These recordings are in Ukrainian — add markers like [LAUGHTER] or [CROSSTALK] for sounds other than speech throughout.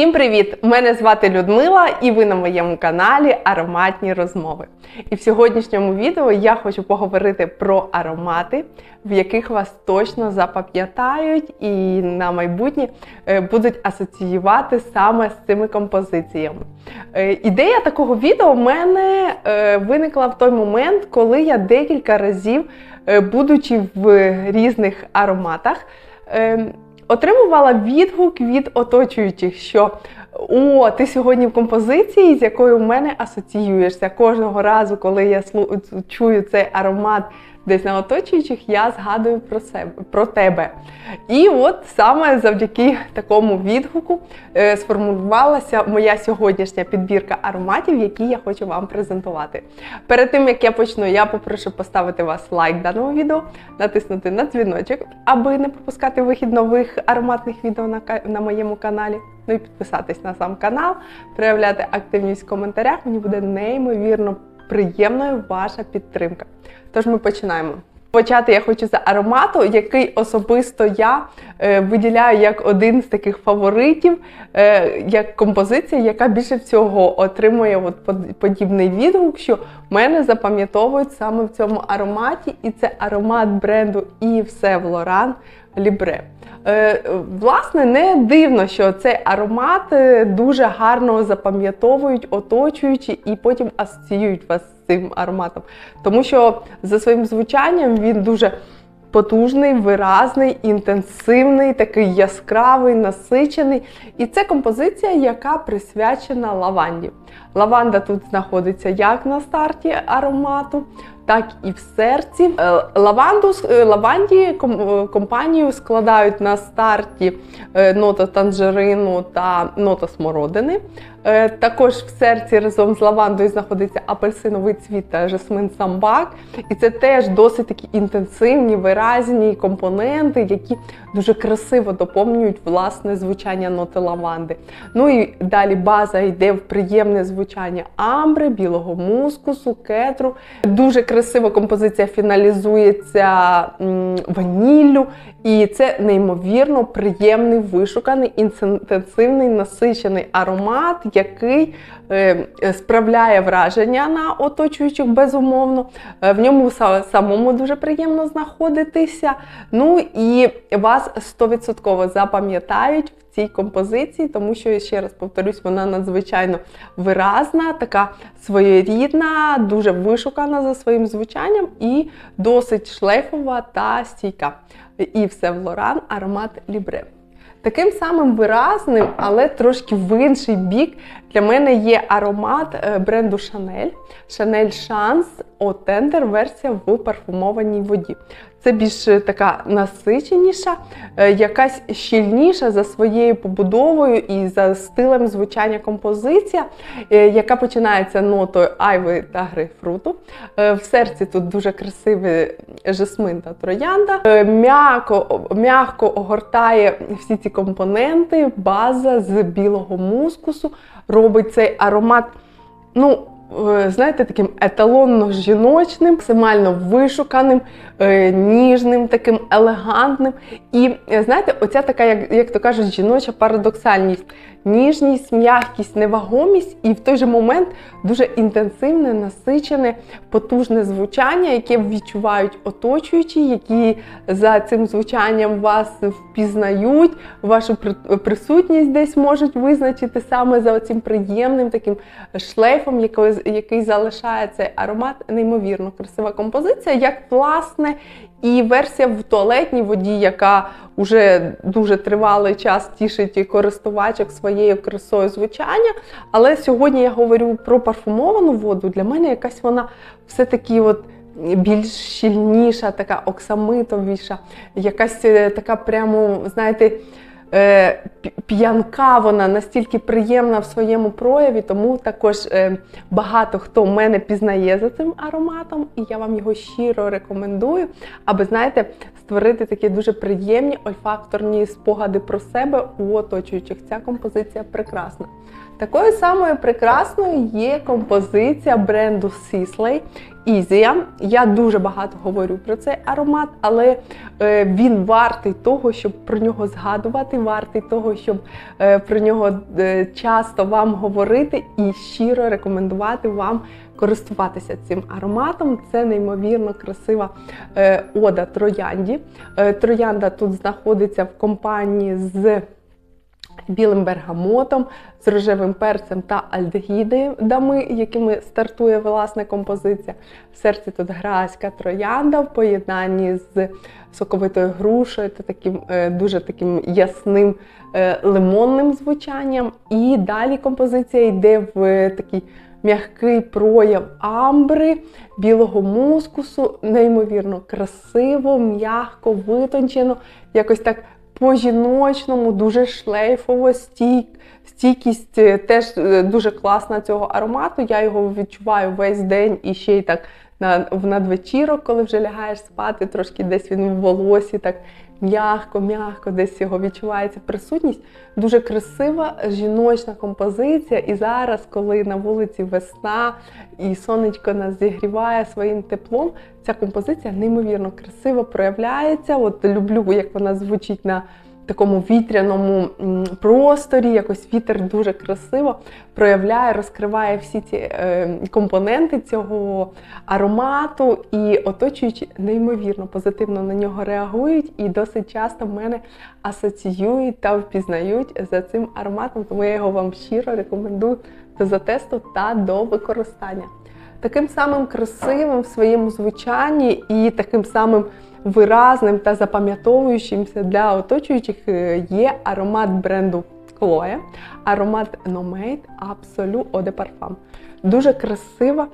Всім привіт! Мене звати Людмила, і ви на моєму каналі Ароматні розмови. І в сьогоднішньому відео я хочу поговорити про аромати, в яких вас точно запам'ятають і на майбутнє е, будуть асоціювати саме з цими композиціями. Е, Ідея такого відео в мене е, виникла в той момент, коли я декілька разів, будучи в різних ароматах, е, отримувала відгук від оточуючих, що о, ти сьогодні в композиції, з якою в мене асоціюєшся. Кожного разу, коли я чую цей аромат десь на оточуючих, я згадую про себе про тебе. І от саме завдяки такому відгуку е, сформувалася моя сьогоднішня підбірка ароматів, які я хочу вам презентувати. Перед тим як я почну, я попрошу поставити вас лайк даному відео, натиснути на дзвіночок, аби не пропускати вихід нових ароматних відео на, на моєму каналі. Ну і підписатись на сам канал, проявляти активність в коментарях. Мені буде неймовірно приємною ваша підтримка. Тож ми починаємо. Почати я хочу з аромату, який особисто я е, виділяю як один з таких фаворитів, е, як композиція, яка більше всього отримує от подібний відгук, що мене запам'ятовують саме в цьому ароматі, і це аромат бренду Yves Saint Laurent Libre. Е, Власне, не дивно, що цей аромат е, дуже гарно запам'ятовують, оточуючи і потім асоціюють вас з цим ароматом. Тому що за своїм звучанням він дуже потужний, виразний, інтенсивний, такий яскравий, насичений. І це композиція, яка присвячена лаванді. Лаванда тут знаходиться як на старті аромату, так і в серці. Е, Лаванду, е, лаванді е, компанію складають на старті нота танжерину та нота смородини. Також в серці разом з лавандою знаходиться апельсиновий цвіт та жасмин самбак. І це теж досить такі інтенсивні, виразні компоненти, які дуже красиво доповнюють власне звучання ноти лаванди. Ну і далі база йде в приємне звучання амбри, білого мускусу, кетру. Дуже красиво композиція фіналізується ваніллю. І це неймовірно приємний, вишуканий, інтенсивний, насичений аромат, який е, справляє враження на оточуючих безумовно. Е, В ньому самому дуже приємно знаходитися. Ну і вас 100% запам'ятають цій композиції, тому що, ще раз повторюсь, вона надзвичайно виразна, така своєрідна, дуже вишукана за своїм звучанням і досить шлейфова та стійка. І все в Лоран аромат Лібре. Таким самим виразним, але трошки в інший бік для мене є аромат е, бренду Chanel. Chanel Chance Eau Tender версія в парфумованій воді. Це більш е, така насиченіша, е, якась щільніша за своєю побудовою і за стилем звучання композиція, е, яка починається нотою айви та грейпфруту. В серці тут дуже красивий жасмин та троянда. М'яко, м'яко огортає всі ці компоненти, база з білого мускусу робить цей аромат. Ну, знаєте, таким еталонно жіночним, максимально вишуканим, е, ніжним, таким елегантним. І е, знаєте, оця така, як, як то кажуть, жіноча парадоксальність. Ніжність, м'якість, невагомість, і в той же момент дуже інтенсивне, насичене, потужне звучання, яке відчувають оточуючі, які за цим звучанням вас впізнають, вашу присутність десь можуть визначити саме за цим приємним таким шлейфом, який, залишає цей аромат. Неймовірно красива композиція, як власне і версія в туалетній воді, яка вже дуже тривалий час тішить користувачок своєю красою звучання. Але сьогодні я говорю про парфумовану воду. Для мене якась вона все-таки от. Більш щільніша, така оксамитовіша, якась е, така прямо, знаєте, е, п'янка, вона настільки приємна в своєму прояві, тому також е, багато хто мене пізнає за цим ароматом, і я вам його щиро рекомендую, аби, знаєте, створити такі дуже приємні ольфакторні спогади про себе у оточуючих. Ця композиція прекрасна. Такою самою прекрасною є композиція бренду Sisley. Ізія. Я дуже багато говорю про цей аромат, але е, він вартий того, щоб про нього згадувати, вартий того, щоб е, про нього е, часто вам говорити і щиро рекомендувати вам користуватися цим ароматом. Це неймовірно красива ода троянді. Троянда тут знаходиться в компанії з білим бергамотом, з рожевим перцем та альдегідами, якими стартує власна композиція. В серці тут граська троянда в поєднанні з соковитою грушею та таким е, дуже таким ясним е, лимонним звучанням. І далі композиція йде в такий м'який прояв амбри, білого мускусу, неймовірно красиво, м'яко, витончено, якось так по-жіночному, дуже шлейфово, стійк, стійкість е, теж е, дуже класна цього аромату. Я його відчуваю весь день і ще й так на, в надвечірок, коли вже лягаєш спати, трошки десь він в волосі, так м'ягко-м'ягко, десь його відчувається присутність. Дуже красива жіночна композиція. І зараз, коли на вулиці весна і сонечко нас зігріває своїм теплом, ця композиція неймовірно красиво проявляється. От люблю, як вона звучить на такому вітряному просторі, якось вітер дуже красиво проявляє, розкриває всі ці е, компоненти цього аромату, і оточуючи неймовірно позитивно на нього реагують, і досить часто в мене асоціюють та впізнають за цим ароматом, тому я його вам щиро рекомендую до затесту та до використання. Таким самим красивим в своєму звучанні і таким самим виразним та запам'ятовуючимся для оточуючих е, є аромат бренду Chloe, аромат Nomade Absolu Eau de Parfum. Дуже красива,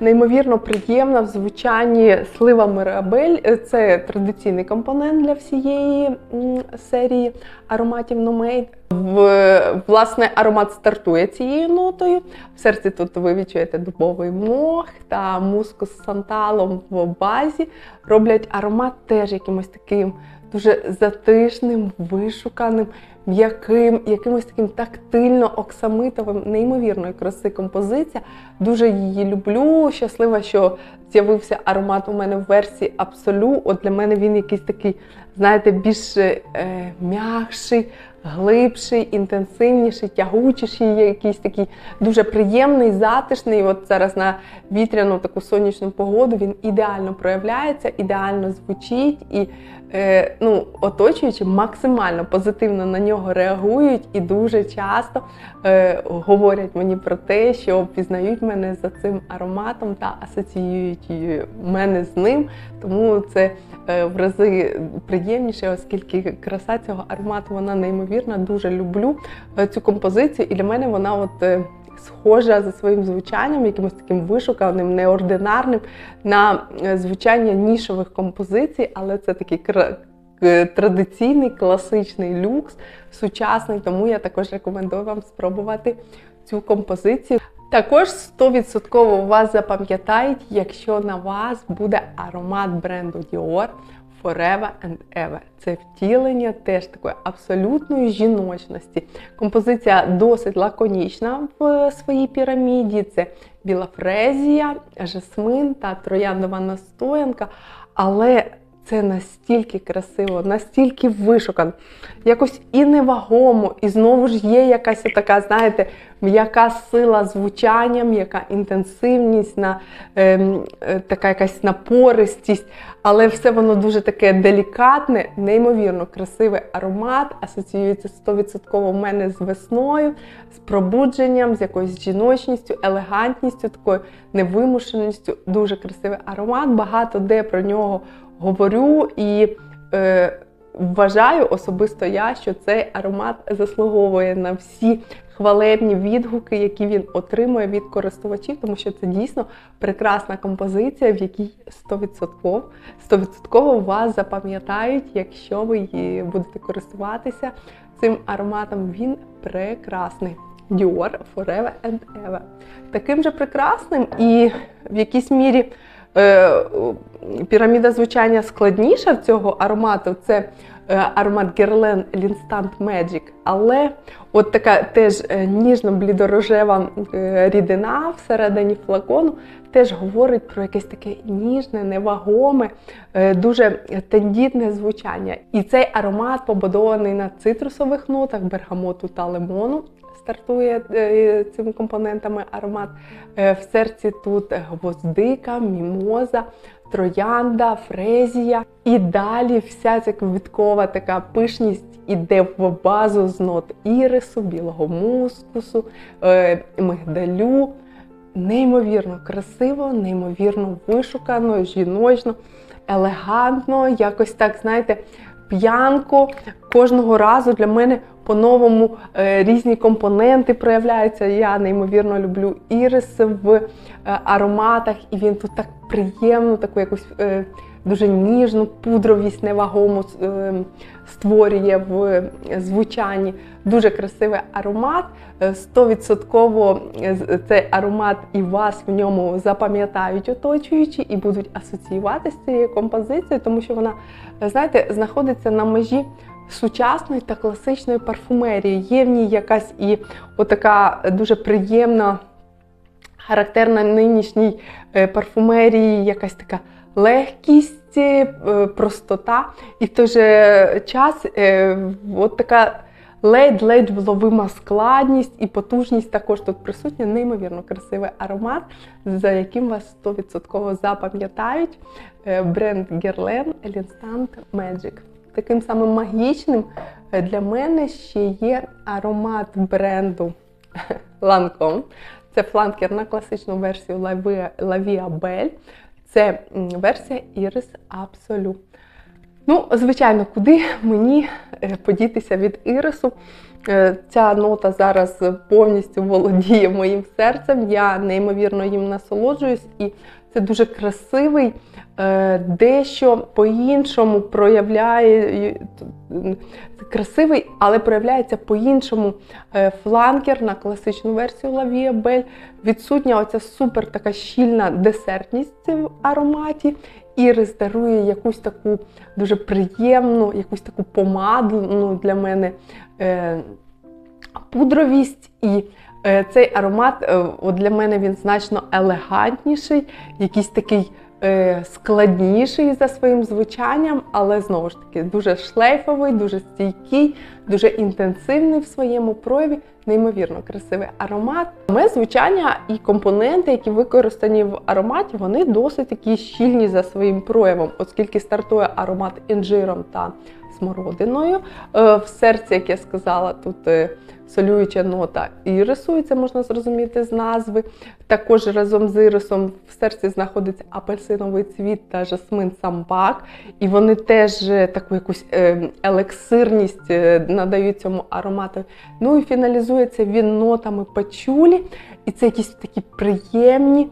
неймовірно приємна в звучанні слива Мирабель. Це традиційний компонент для всієї серії ароматів. В, Власне, аромат стартує цією нотою. В серці тут ви відчуєте дубовий мох та мускус з санталом в базі. Роблять аромат теж якимось таким дуже затишним, вишуканим, м'яким, якимось таким тактильно-оксамитовим, неймовірної краси композиція. Дуже її люблю. Щаслива, що з'явився аромат у мене в версії Абсолю. От для мене він якийсь такий, знаєте, більш е, м'якший, глибший, інтенсивніший, тягучіший, якийсь такий дуже приємний, затишний. От зараз на вітряну таку сонячну погоду він ідеально проявляється, ідеально звучить і е, ну, оточуючи максимально позитивно на нього реагують і дуже часто е, говорять мені про те, що пізнають мене за цим ароматом та асоціюють мене з ним. Тому це е, в рази приємніше, оскільки краса цього аромату вона неймовірна. Дуже люблю е, цю композицію, і для мене вона от. Схожа за своїм звучанням, якимось таким вишуканим, неординарним на е, звучання нішових композицій, але це такий традиційний класичний люкс, сучасний, тому я також рекомендую вам спробувати цю композицію. Також 100% вас запам'ятають, якщо на вас буде аромат бренду Dior Forever and Ever. Це втілення теж такої абсолютної жіночності. Композиція досить лаконічна в своїй піраміді. Це біла фрезія, жасмин та трояндова настоянка. Але це настільки красиво, настільки вишукано, якось і невагомо, і знову ж є якась така, знаєте, м'яка сила звучання, м'яка інтенсивність, на, ем, е, така якась напористість, але все воно дуже таке делікатне, неймовірно красивий аромат, асоціюється 100% в мене з весною, з пробудженням, з якоюсь жіночністю, елегантністю, такою невимушеністю. Дуже красивий аромат. Багато де про нього говорю і е, вважаю особисто я, що цей аромат заслуговує на всі хвалебні відгуки, які він отримує від користувачів, тому що це дійсно прекрасна композиція, в якій 100%, 100% вас запам'ятають, якщо ви її будете користуватися цим ароматом. Він прекрасний. Dior Forever and Ever. Таким же прекрасним і в якійсь мірі піраміда звучання складніша в цього аромату це е, аромат Guerlain L'instant Magic. Але от така теж е, ніжно-блідорожева е, рідина всередині флакону теж говорить про якесь таке ніжне, невагоме, е, дуже тендітне звучання. І цей аромат побудований на цитрусових нотах бергамоту та лимону. Стартує е, цими компонентами аромат. Е, В серці тут гвоздика, мімоза, троянда, фрезія. І далі вся ця квіткова така пишність іде в базу з нот ірису, білого мускусу, е, мигдалю. Неймовірно красиво, неймовірно вишукано, жіночно, елегантно, якось так, знаєте, п'янко. Кожного разу для мене по-новому е, різні компоненти проявляються. Я неймовірно люблю ірис в е, ароматах, і він тут так приємно, таку якусь е, дуже ніжну пудровість невагому е, створює в звучанні. Дуже красивий аромат. Е, 100% цей аромат і вас в ньому запам'ятають оточуючі і будуть асоціювати з цією композицією, тому що вона, е, знаєте, знаходиться на межі сучасної та класичної парфумерії. Є в ній якась і отака дуже приємна, характерна нинішній е, парфумерії, якась така легкість, е, простота, і в той же час е, от така ледь-ледь вловима складність і потужність також тут присутня. Неймовірно красивий аромат, за яким вас 100% запам'ятають. Е, Бренд Guerlain L'instant Magic. Таким самим магічним для мене ще є аромат бренду [LAUGHS] Lancome. Це фланкер на класичну версію La Via- La Belle. Це версія Iris Absolu. Ну, звичайно, куди мені е, подітися від ірису? Е, Ця нота зараз повністю володіє моїм серцем. Я неймовірно їм насолоджуюсь, і це дуже красивий, дещо по-іншому проявляє красивий, але проявляється по-іншому е, фланкер на класичну версію Via Belle. Відсутня оця супер така щільна десертність в ароматі. Ірис дарує якусь таку дуже приємну, якусь таку помаду ну, для мене е, пудровість. І е, цей аромат е, от для мене він значно елегантніший, якийсь такий е, складніший за своїм звучанням, але знову ж таки дуже шлейфовий, дуже стійкий, дуже інтенсивний в своєму прояві. Неймовірно красивий аромат. Саме звучання і компоненти, які використані в ароматі, вони досить такі щільні за своїм проявом, оскільки стартує аромат інжиром та смородиною. Е, В серці, як я сказала, тут е, солююча нота ірису, і це можна зрозуміти з назви. Також разом з ірисом в серці знаходиться апельсиновий цвіт та жасмин самбак, і вони теж е, таку якусь елексирність надають цьому аромату. Ну і фіналізується він нотами пачулі, і це якісь такі приємні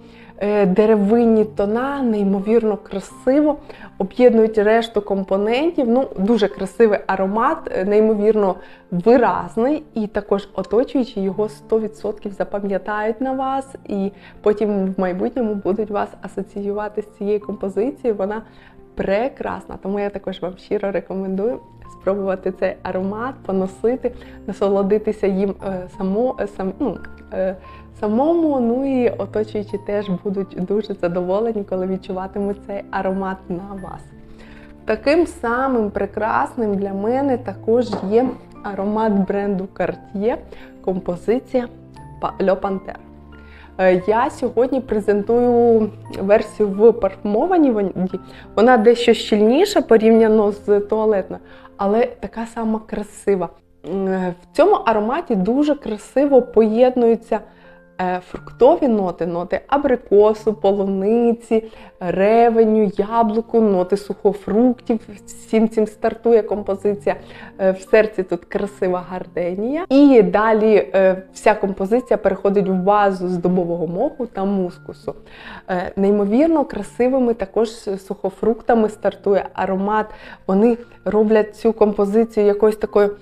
деревинні тона, неймовірно красиво, об'єднують решту компонентів. Ну, дуже красивий аромат, е, неймовірно виразний, і також оточуючи його 100% запам'ятають на вас, і потім в майбутньому будуть вас асоціювати з цією композицією. Вона прекрасна. Тому я також вам щиро рекомендую спробувати цей аромат, поносити, насолодитися їм е, само, е, сам, ну, е, самому. Ну і оточуючі теж будуть дуже задоволені, коли відчуватимуть цей аромат на вас. Таким самим прекрасним для мене також є аромат бренду Cartier, композиція Le Panthère. Е, Я сьогодні презентую версію в парфумованій воді. Вона дещо щільніша порівняно з туалетною, але така сама красива. Е, В цьому ароматі дуже красиво поєднуються фруктові ноти, ноти абрикосу, полуниці, ревеню, яблуку, ноти сухофруктів. Всім цим стартує композиція. Е, В серці тут красива гарденія. І далі е, вся композиція переходить в базу з дубового моху та мускусу. Е, Неймовірно красивими також сухофруктами стартує аромат. Вони роблять цю композицію якоюсь такою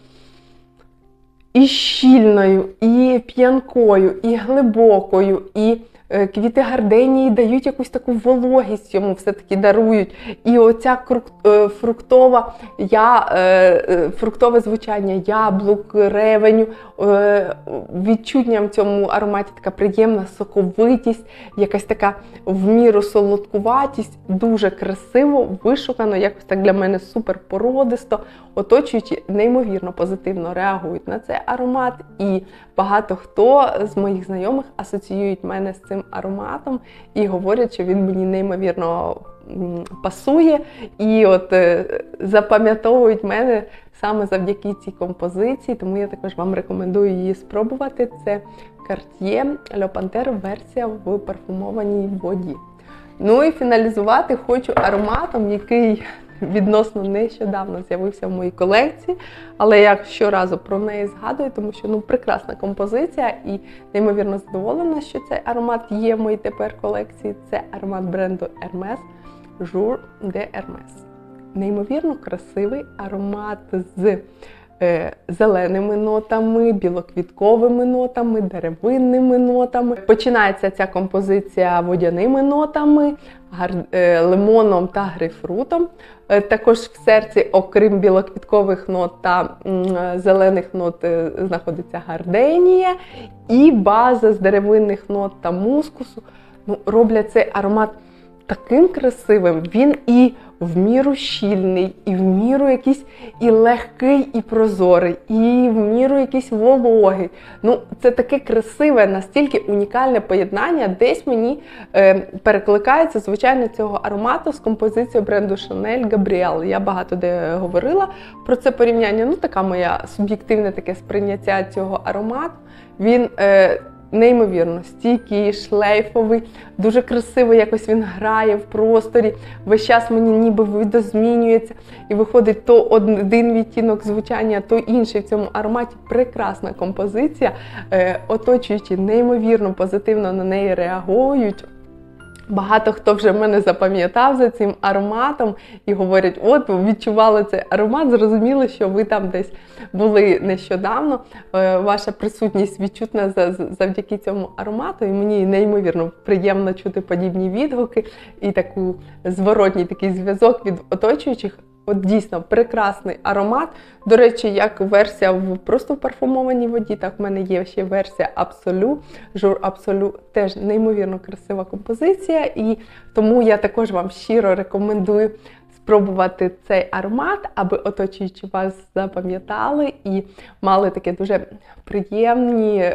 і щільною, і п'янкою, і глибокою, і квіти гарденії дають якусь таку вологість йому, все-таки дарують. І оця е, фруктова, я, е, е, фруктове звучання яблук, ревеню, е, відчутня в цьому ароматі така приємна соковитість, якась така в міру солодкуватість, дуже красиво, вишукано, якось так для мене супер породисто. Оточуючі неймовірно позитивно реагують на цей аромат, і багато хто з моїх знайомих асоціюють мене з цим ароматом і говорять, що він мені неймовірно пасує, і от е, запам'ятовують мене саме завдяки цій композиції, тому я також вам рекомендую її спробувати. Це Cartier Le Panthère версія в парфумованій воді. Ну і фіналізувати хочу ароматом, який відносно нещодавно з'явився в моїй колекції, але я щоразу про неї згадую, тому що ну прекрасна композиція і неймовірно задоволена, що цей аромат є в моїй тепер колекції. Це аромат бренду Hermes Jour de Hermes. Неймовірно красивий аромат з зеленими нотами, білоквітковими нотами, деревинними нотами. Починається ця композиція водяними нотами, е, лимоном та грейпфрутом. Е, Також в серці, окрім білоквіткових нот та е, зелених нот, е, знаходиться гарденія і база з деревинних нот та мускусу. Ну, роблять цей аромат таким красивим. Він і в міру щільний, і в міру якийсь і легкий, і прозорий, і в міру якийсь вологий. Ну, це таке красиве, настільки унікальне поєднання. Десь мені е, перекликається, звичайно, цього аромату з композицією бренду Chanel Gabrielle. Я багато де говорила про це порівняння. Ну, така моя суб'єктивне таке сприйняття цього аромату. Він е, неймовірно стійкий, шлейфовий, дуже красиво якось він грає в просторі. Весь час мені ніби видозмінюється і виходить то один відтінок звучання, то інший в цьому ароматі. Прекрасна композиція. Е, оточуючи неймовірно позитивно на неї реагують. Багато хто вже мене запам'ятав за цим ароматом і говорять: от ви відчували цей аромат, зрозуміли, що ви там десь були нещодавно. Е, Ваша присутність відчутна за- за- завдяки цьому аромату, і мені неймовірно приємно чути подібні відгуки і таку зворотній такий зв'язок від оточуючих. От дійсно прекрасний аромат. До речі, як версія в просто в парфумованій воді, так в мене є ще версія Absolu. Жур Absolu теж неймовірно красива композиція, і тому я також вам щиро рекомендую спробувати цей аромат, аби оточуючи вас запам'ятали і мали таке дуже приємні.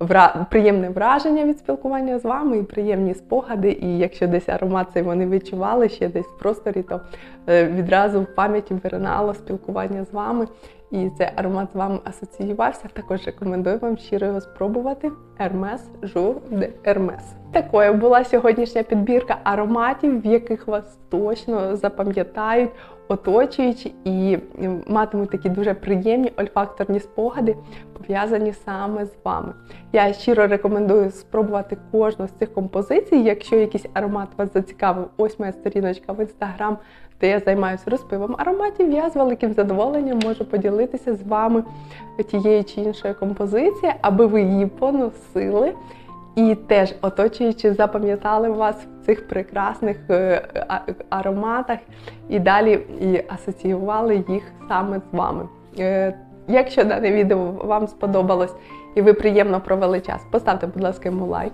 Вра- Приємне враження від спілкування з вами і приємні спогади. І якщо десь аромат цей вони відчували ще десь в просторі, то е, відразу в пам'яті виринало спілкування з вами. І цей аромат з вами асоціювався. Також рекомендую вам щиро його спробувати. Hermes Jour de Hermes. Такою була сьогоднішня підбірка ароматів, в яких вас точно запам'ятають, оточуючи і матимуть такі дуже приємні ольфакторні спогади, пов'язані саме з вами. Я щиро рекомендую спробувати кожну з цих композицій. Якщо якийсь аромат вас зацікавив, ось моя сторіночка в інстаграм, де я займаюся розпивом ароматів. Я з великим задоволенням можу поділитися з вами тією чи іншою композицією, аби ви її поносили. І теж оточуючи, запам'ятали вас в цих прекрасних е, ароматах і далі і асоціювали їх саме з вами. Е, Якщо дане відео вам сподобалось і ви приємно провели час, поставте, будь ласка, йому лайк,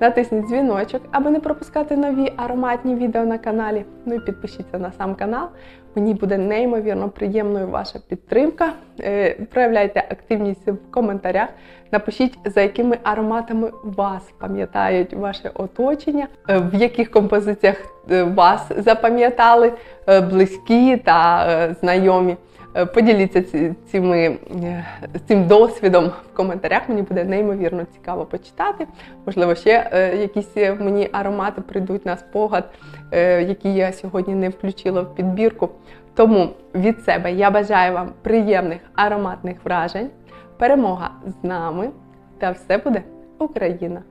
натисніть дзвіночок, аби не пропускати нові ароматні відео на каналі. Ну і підпишіться на сам канал. Мені буде неймовірно приємною ваша підтримка. Е, Проявляйте активність в коментарях. Напишіть, за якими ароматами вас пам'ятають ваше оточення, е, в яких композиціях е, вас запам'ятали близькі та знайомі. Е, Поділіться цими, е, цим досвідом в коментарях. Мені буде неймовірно цікаво почитати. Можливо, ще е, якісь мені аромати прийдуть на спогад, які я сьогодні не включила в підбірку. Тому від себе я бажаю вам приємних ароматних вражень. Перемога з нами, та все буде Україна!